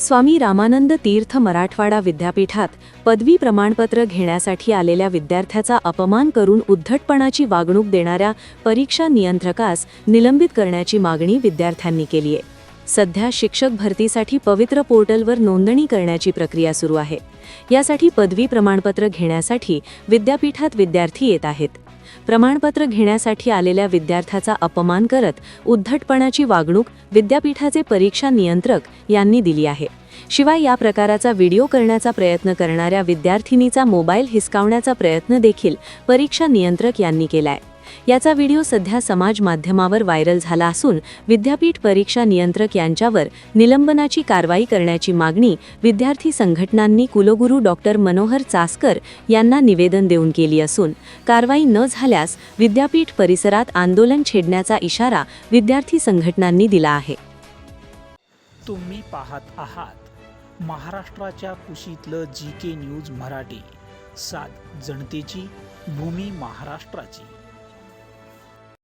स्वामी रामानंद तीर्थ मराठवाडा विद्यापीठात पदवी प्रमाणपत्र घेण्यासाठी आलेल्या विद्यार्थ्याचा अपमान करून उद्धटपणाची वागणूक देणाऱ्या परीक्षा नियंत्रकास निलंबित करण्याची मागणी विद्यार्थ्यांनी केली आहे. सध्या शिक्षक भरतीसाठी पवित्र पोर्टलवर नोंदणी करण्याची प्रक्रिया सुरू आहे. यासाठी पदवी प्रमाणपत्र घेण्यासाठी विद्यापीठात विद्यार्थी येत आहेत. प्रमाणपत्र घेण्यासाठी आलेल्या विद्यार्थ्याचा अपमान करत उद्धटपणाची वागणूक विद्यापीठाचे परीक्षा नियंत्रक यांनी दिली आहे. शिवाय या प्रकाराचा व्हिडिओ करण्याचा प्रयत्न करणाऱ्या विद्यार्थिनीचा मोबाईल हिसकावण्याचा प्रयत्न देखील परीक्षा नियंत्रक यांनी केलाय. याचा व्हिडिओ सध्या समाज माध्यमावर व्हायरल झाला असून विद्यापीठ परीक्षा नियंत्रक यांच्यावर निलंबनाची कारवाई करण्याची मागणी विद्यार्थी संघटनांनी कुलगुरू डॉक्टर मनोहर चासकर यांना निवेदन देऊन केली असून कारवाई न झाल्यास विद्यापीठ परिसरात आंदोलन छेडण्याचा इशारा विद्यार्थी संघटनांनी दिला आहे. तुम्ही पाहत आहात महाराष्ट्राच्या कुशीतलं जी के न्यूज मराठी. सात जनतेची भूमी महाराष्ट्राची.